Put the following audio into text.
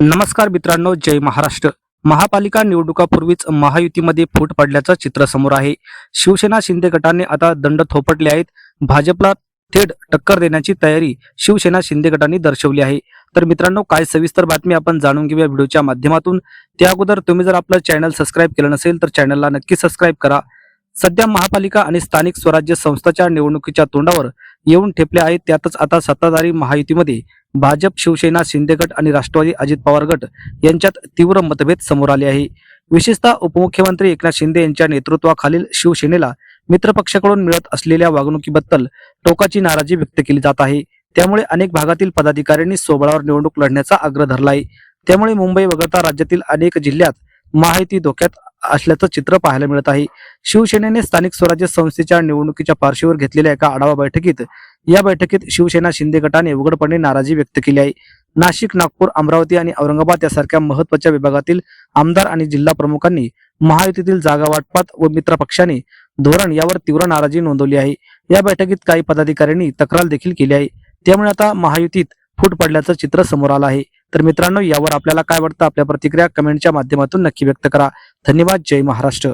नमस्कार मित्रांनो जय महाराष्ट्र. महापालिका निवडणुकापूर्वीच महायुतीमध्ये फूट पडल्याचं चित्र समोर आहे. शिवसेना शिंदे गटाने आता दंड थोपटले आहेत. भाजपला थेट टक्कर देण्याची तयारी शिवसेना शिंदे गटाने दर्शवली आहे. तर मित्रांनो काय सविस्तर बातमी आपण जाणून घेऊया व्हिडिओच्या माध्यमातून. त्या अगोदर तुम्ही जर आपलं चॅनल सबस्क्राईब केलं नसेल तर चॅनलला नक्की सबस्क्राईब करा. सध्या महापालिका आणि स्थानिक स्वराज्य संस्थाच्या निवडणुकीच्या तोंडावर येऊन ठेपले आहेत. त्यातच आता सत्ताधारी महायुतीमध्ये भाजप शिवसेना शिंदे गट आणि राष्ट्रवादी अजित पवार गट यांच्यात तीव्र मतभेद समोर आले आहे. विशेषतः उपमुख्यमंत्री एकनाथ शिंदे यांच्या नेतृत्वाखालील शिवसेनेला मित्रपक्षाकडून मिळत असलेल्या वागणुकीबद्दल टोकाची नाराजी व्यक्त केली जात आहे. त्यामुळे अनेक भागातील पदाधिकाऱ्यांनी सोबळावर निवडणूक लढण्याचा आग्रह धरला आहे. त्यामुळे मुंबई वगळता राज्यातील अनेक जिल्ह्यात महायुती धोक्यात असल्याचं चित्र पाहायला मिळत आहे. शिवसेनेने स्थानिक स्वराज्य संस्थेच्या निवडणुकीच्या पार्श्वीवर घेतलेल्या एका आढावा बैठकीत या बैठकीत शिवसेना शिंदे गटाने उघडपणे नाराजी व्यक्त केली आहे. नाशिक नागपूर अमरावती आणि औरंगाबाद यासारख्या महत्त्वाच्या विभागातील आमदार आणि जिल्हा प्रमुखांनी महायुतीतील जागा वाटपात व मित्र पक्षाने धोरण यावर तीव्र नाराजी नोंदवली आहे. या बैठकीत काही पदाधिकाऱ्यांनी तक्रार देखील केली आहे. त्यामुळे आता महायुतीत फूट पडल्याचं चित्र समोर आलं आहे. तर मित्रांनो यावर आपल्याला काय वाटतं? आपल्या प्रतिक्रिया कमेंटच्या माध्यमातून नक्की व्यक्त करा. धन्यवाद. जय महाराष्ट्र.